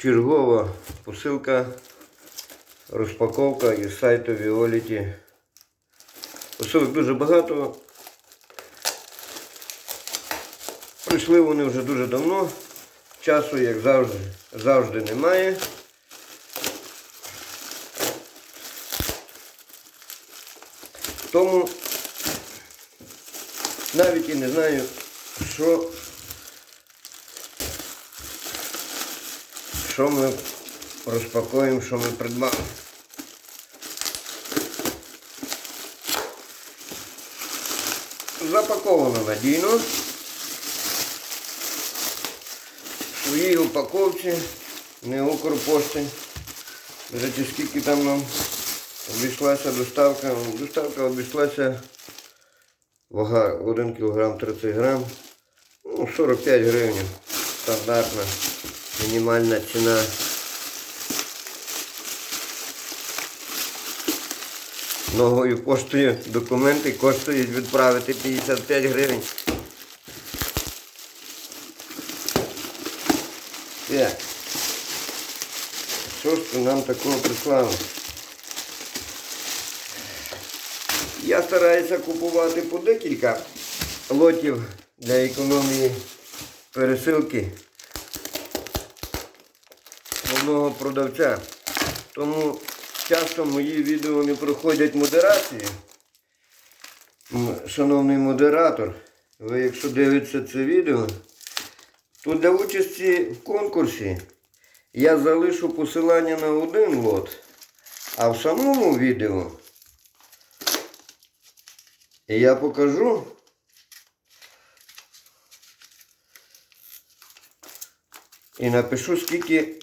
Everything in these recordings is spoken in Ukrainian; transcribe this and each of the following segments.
Чергова посилка, розпаковка із сайту Violet. Посилок дуже багато. Прийшли вони вже дуже давно. Часу, як завжди, завжди немає. Тому навіть і не знаю, що, що ми розпакуємо, що ми придбали. Запаковано надійно. В своїй упаковці, не Укрпошти. Речі, скільки там нам обійшлася доставка. Доставка обійшлася вага 1 кг 30 грам. Ну, 45 гривень. Стандартна мінімальна ціна. Новою поштою документи коштують відправити 55 гривень. Так. Що ж ти нам такого прислали? Я стараюся купувати по декілька лотів для економії пересилки одного продавця. Тому часто мої відео не проходять модерації. Шановний модератор, ви якщо дивитеся це відео, то для участі в конкурсі я залишу посилання на один лот, а в самому відео я покажу. І напишу, скільки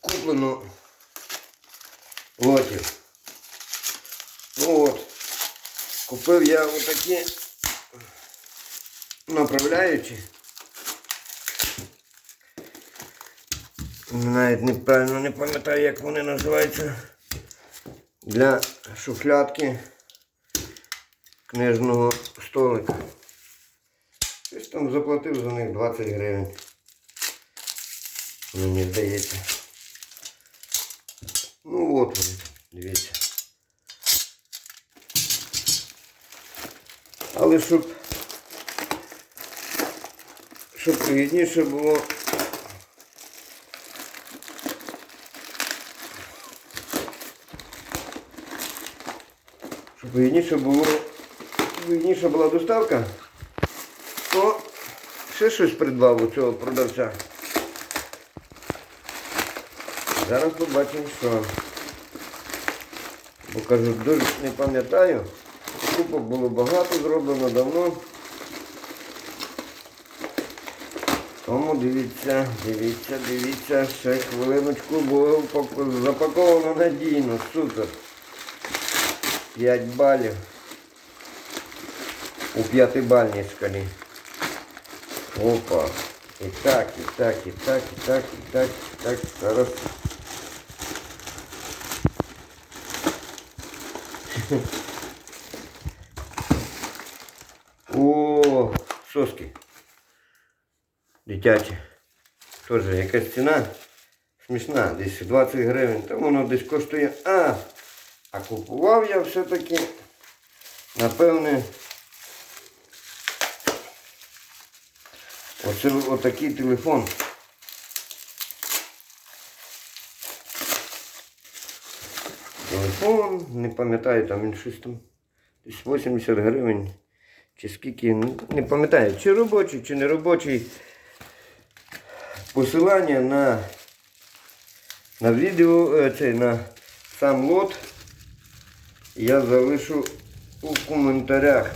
куплено лотів. Ну от, купив я отакі направляючі. Навіть неправильно не пам'ятаю, як вони називаються. Для шухлядки книжного столика. Щось там заплатив за них 20 гривень. Мені здається. Ну от вони, дивіться. Але щоб, щоб вигідніше було. Щоб вигідніше було, вигідніша була доставка, то ще щось придбав у цього продавця. Зараз побачимо, що. Бо кажу, дуже не пам'ятаю. Купок було багато зроблено давно. Тому дивіться, дивіться, дивіться, ще хвилиночку, упак- запаковано надійно, супер. 5 балів. У п'ятибальній шкалі. Опа. І так, і так, і так, і так, і так, і так. Зараз. О, соски. Дитячі. Теж якась ціна смішна, десь 20 гривень. Там воно десь коштує. А! А купував я все-таки, напевне, оце отакий телефон. Телефон, не пам'ятаю, там він щось там десь 80 гривень. Чи скільки, ну, не пам'ятаю, чи робочий, чи не робочий. Посилання на, на відео, е, це, на сам лот я залишу у коментарях,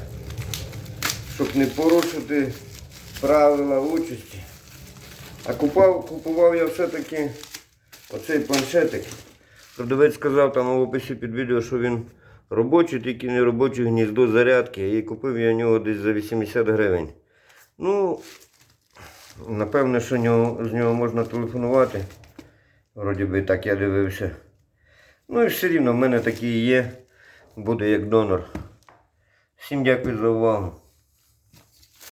щоб не порушити правила участі. А купав, купував я все-таки оцей планшетик. Продавець сказав там в описі під відео, що він робочий, тільки не робоче гніздо зарядки. І купив я нього десь за 80 гривень. Ну, напевне, що нього, з нього можна телефонувати. Вроді би так я дивився. Ну і все рівно в мене такий є. Буде як донор. Всім дякую за увагу.